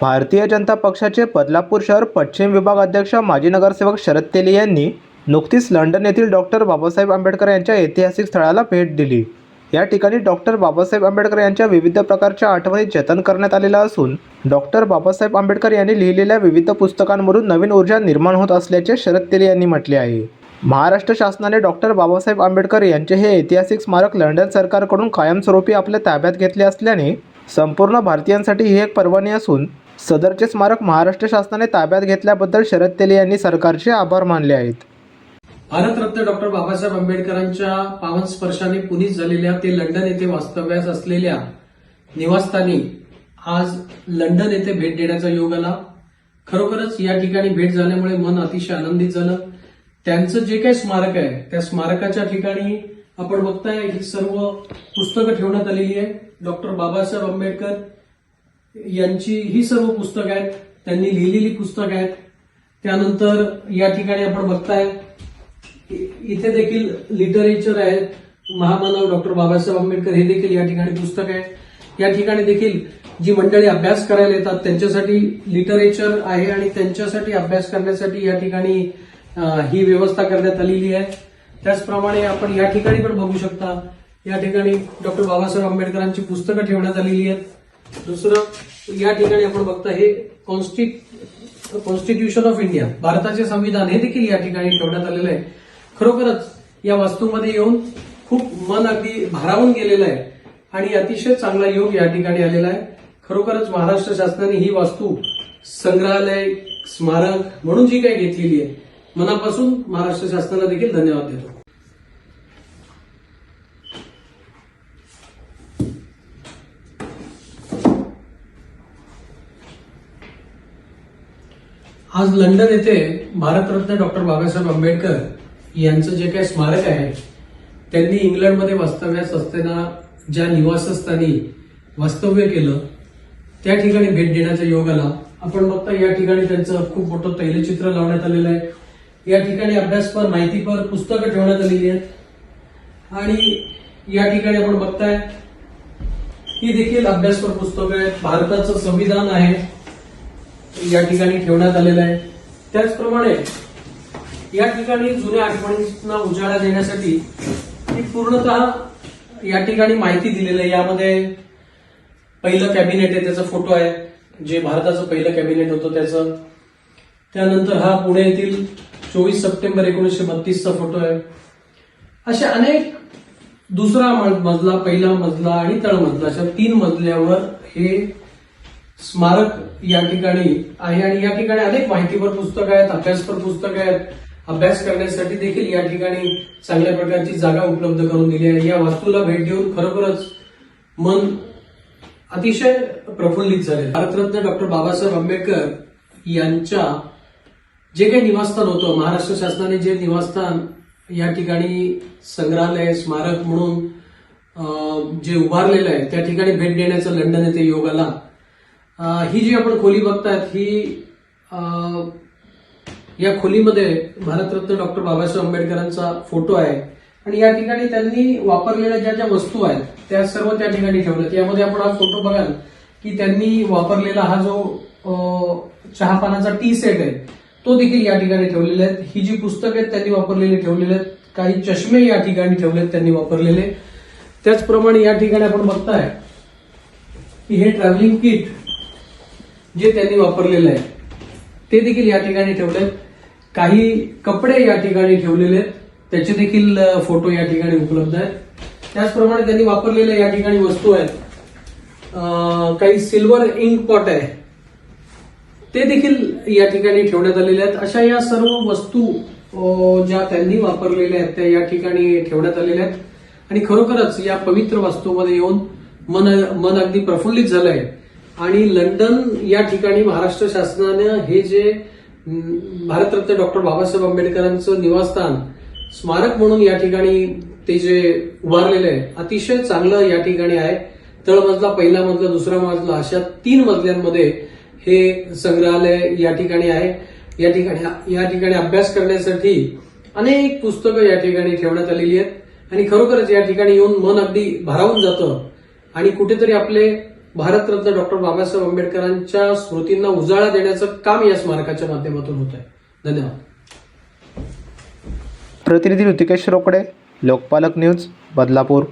भारतीय जनता पक्षाचे बदलापूर शहर पश्चिम विभाग अध्यक्ष माजी नगरसेवक शरद तेली यांनी नुकतीच लंडन येथील डॉक्टर बाबासाहेब आंबेडकर यांच्या ऐतिहासिक स्थळाला भेट दिली. या ठिकाणी डॉक्टर बाबासाहेब आंबेडकर यांच्या विविध प्रकारच्या आठवणी जतन करण्यात आलेल्या असून डॉक्टर बाबासाहेब आंबेडकर यांनी लिहिलेल्या विविध पुस्तकांमधून नवीन ऊर्जा निर्माण होत असल्याचे शरद तेली यांनी म्हटले आहे. महाराष्ट्र शासनाने डॉक्टर बाबासाहेब आंबेडकर यांचे हे ऐतिहासिक स्मारक लंडन सरकारकडून कायमस्वरूपी आपल्या ताब्यात घेतले असल्याने संपूर्ण भारतीयांसाठी ही एक पर्वणी असून सदरचे स्मारक महाराष्ट्र शासनाने ताब्यात घेतल्याबद्दल शरद तेले यांनी सरकारचे आभार मानले आहेत. भारतरत्न डॉक्टर बाबासाहेब आंबेडकरांच्या पावन स्पर्शाने पुनीत झालेल्या ते लंडन येथे वास्तव्यास असलेल्या निवासस्थानी आज लंडन येथे भेट देण्याचा योग आला. खरोखरच या ठिकाणी भेट झाल्यामुळे मन अतिशय आनंदित झालं. त्यांचं जे काही स्मारक आहे त्या स्मारकाच्या ठिकाणी आपण बघताय ही सर्व पुस्तकं ठेवण्यात आलेली आहे. डॉक्टर बाबासाहेब आंबेडकर यांची ही सर्व पुस्तकं आहेत. त्यांनी लिहिलेली पुस्तकं आहेत. त्यानंतर या ठिकाणी आपण बघताय इथे देखील लिटरेचर आहे महामानव डॉक्टर बाबासाहेब आंबेडकर हे देखील या ठिकाणी पुस्तक आहे. या ठिकाणी देखील जी मंडळी अभ्यास करायला येतात त्यांच्यासाठी लिटरेचर आहे आणि त्यांच्यासाठी अभ्यास करण्यासाठी या ठिकाणी ही व्यवस्था करण्यात आलेली आहे. त्याचप्रमाणे आपण या ठिकाणी पण बघू शकता या ठिकाणी डॉक्टर बाबासाहेब आंबेडकरांची पुस्तकं ठेवण्यात आलेली आहेत. दुसरं या ठिकाणी आपण बघता हे कॉन्स्टिट कॉन्स्टिट्यूशन ऑफ इंडिया भारताचे संविधान हे देखील या ठिकाणी ठेवण्यात आलेलं आहे. खरोखरच या वास्तूमध्ये येऊन खूप मन अगदी भारावून गेलेलं आहे आणि अतिशय चांगला योग या ठिकाणी आलेला आहे. खरोखरच महाराष्ट्र शासनाने ही वास्तू संग्रहालय स्मारक म्हणून जी काही घेतलेली आहे मनापासून महाराष्ट्र शासनाला देखील धन्यवाद देतो. आज लंडन येथे भारतरत्न डॉक्टर बाबासाहेब आंबेडकर यांचं जे काही स्मारक आहे त्यांनी इंग्लंडमध्ये वास्तव्यास असताना ज्या निवासस्थानी वास्तव्य केलं त्या ठिकाणी भेट देण्याचा योग आला. आपण बघता या ठिकाणी त्यांचं खूप मोठं तैलचित्र लावण्यात आलेलं आहे. या ठिकाणी अभ्यासपर माहितीपर पुस्तकं ठेवण्यात आलेली आहेत. आणि या ठिकाणी आपण बघताय ही देखील अभ्यासपर पुस्तकं आहेत. भारताचं संविधान आहे. या ठिकाणी ठेवण्यात आलेलं आहे. त्याचप्रमाणे या ठिकाणी जुन्या आठवणींना उजाळा देण्यासाठी ही पूर्णतः या ठिकाणी माहिती दिलेली आहे. यामध्ये पहिलं कॅबिनेट आहे त्याचा फोटो आहे जे भारताचं पहिलं कॅबिनेट होतं त्याचं. त्यानंतर हा पुणे येथील चोवीस सप्टेंबर एकोणीसशे बत्तीसचा फोटो आहे. अशा अनेक दुसरा मजला पहिला मजला आणि तळमजला अशा तीन मजल्यावर हे स्मारक या ठिकाणी आहे आणि या ठिकाणी अनेक माहितीपर पुस्तकं आहेत अभ्यासपर पुस्तकं आहेत. अभ्यास करण्यासाठी देखील या ठिकाणी चांगल्या प्रकारची जागा उपलब्ध करून दिली आहे. या वास्तूला भेट देऊन खरोखरच मन अतिशय प्रफुल्लित झाले भारतरत्न डॉक्टर बाबासाहेब आंबेडकर यांच्या जे काही निवासस्थान होतं महाराष्ट्र शासनाने जे निवासस्थान या ठिकाणी संग्रहालय स्मारक म्हणून जे उभारलेलं आहे त्या ठिकाणी भेट देण्याचा लंडन येथे योग आला ही जी आपण खोली बघतायत ही या खोलीमध्ये भारतरत्न डॉक्टर बाबासाहेब आंबेडकरांचा फोटो आहे. आणि या ठिकाणी त्यांनी वापरलेल्या ज्या ज्या वस्तू आहेत त्या सर्व त्या ठिकाणी ठेवल्यात. यामध्ये आपण हा फोटो बघाल की त्यांनी वापरलेला हा जो चहापानाचा टी सेट आहे तो देखील या ठिकाणी ठेवलेला आहेत ही जी पुस्तकं आहेत त्यांनी वापरलेली ठेवलेले आहेत. काही चष्मे या ठिकाणी ठेवलेत त्यांनी वापरलेले. त्याचप्रमाणे या ठिकाणी आपण बघताय की हे ट्रॅव्हलिंग किट जे त्यांनी वापरलेलं आहे ते देखील या ठिकाणी ठेवलेत काही कपडे या ठिकाणी ठेवलेले आहेत. त्याचे देखील फोटो या ठिकाणी उपलब्ध आहेत. त्याचप्रमाणे त्यांनी वापरलेल्या या ठिकाणी वस्तू आहेत. काही सिल्वर इंक पॉट आहे. ते देखील या ठिकाणी ठेवण्यात आलेले आहेत. अशा या सर्व वस्तू ज्या त्यांनी वापरलेल्या आहेत त्या या ठिकाणी ठेवण्यात आलेल्या आहेत. आणि खरोखरच या पवित्र वास्तूमध्ये येऊन मन मन अगदी प्रफुल्लित झालंय. आणि लंडन या ठिकाणी महाराष्ट्र शासनानं हे जे भारतरत्न डॉक्टर बाबासाहेब आंबेडकरांचं निवासस्थान स्मारक म्हणून या ठिकाणी ते जे उभारलेलं आहे अतिशय चांगलं या ठिकाणी आहे. तळमजला पहिला मजला दुसरा मजला अशा तीन मजल्यांमध्ये हे संग्रहालय या ठिकाणी आहे. या ठिकाणी या ठिकाणी अभ्यास करण्यासाठी अनेक पुस्तकं या ठिकाणी ठेवण्यात आलेली आहेत. आणि खरोखरच या ठिकाणी येऊन मन अगदी भारावून जातं. आणि कुठेतरी आपले भारतरत्न डॉक्टर बाबासाहेब आंबेडकरांच्या स्मृतींना उजाळा देण्याचं काम या स्मारकाच्या माध्यमातून होत आहे धन्यवाद. प्रतिनिधी ऋतिकेश रोकडे लोकपालक न्यूज बदलापूर.